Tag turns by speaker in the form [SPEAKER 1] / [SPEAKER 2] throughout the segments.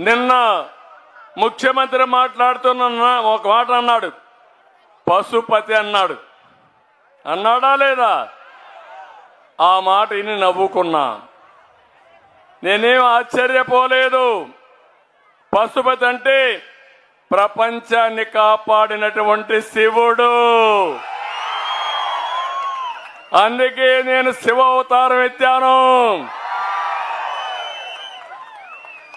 [SPEAKER 1] నిన్న ముఖ్యమంత్రి మాట్లాడుతున్న ఒక మాట అన్నాడు. పశుపతి అన్నాడు. అన్నాడా లేదా? ఆ మాట విని నవ్వుకున్నా. నేనేం ఆశ్చర్యపోలేదు. పశుపతి అంటే ప్రపంచాన్ని కాపాడినటువంటి శివుడు. అందుకే నేను శివ అవతారం ఎత్తాను.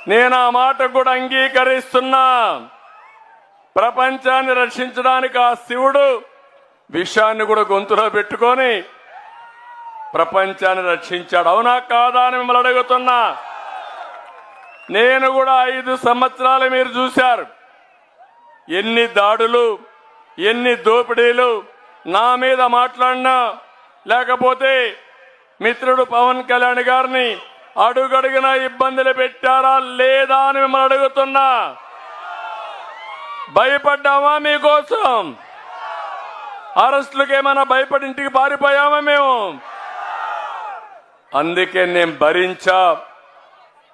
[SPEAKER 1] నేను ఆ మాట కూడా అంగీకరిస్తున్నా. ప్రపంచాన్ని రక్షించడానికి ఆ శివుడు విషయాన్ని కూడా గొంతులో పెట్టుకొని ప్రపంచాన్ని రక్షించాడు. అవునా కాదా అని మిమ్మల్ని అడుగుతున్నా. నేను కూడా ఐదు సంవత్సరాలు మీరు చూశారు. ఎన్ని దాడులు ఎన్ని దోపిడీలు నా మీద మాట్లాడినా లేకపోతే మిత్రుడు పవన్ కళ్యాణ్ గారిని అడుగడుగున ఇబ్బందులు పెట్టారా లేదా అని మిమ్మల్ని అడుగుతున్నా. భయపడ్డామా మీకోసం? అరెస్టులకు ఏమైనా భయపడి ఇంటికి పారిపోయామా మేము? అందుకే నేను భరించా.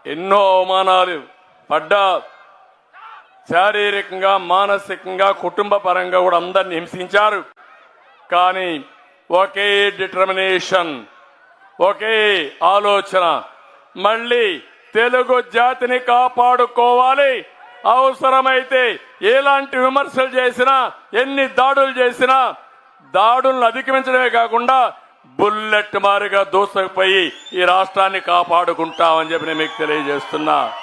[SPEAKER 1] ఎన్నో అవమానాలు పడ్డా. శారీరకంగా మానసికంగా కుటుంబ పరంగా కూడా అందరిని హింసించారు. కానీ ఒకే డిటర్మినేషన్ ఒకే ఆలోచన మళ్ళీ తెలుగు జాతిని కాపాడుకోవాలి. అవసరమైతే ఎలాంటి విమర్శలు చేసినా ఎన్ని దాడులు చేసినా దాడులను అధిగమించడమే కాకుండా బుల్లెట్ మారిగా దూసకపోయి ఈ రాష్ట్రాన్ని కాపాడుకుంటామని చెప్పి నేను మీకు తెలియజేస్తున్నా.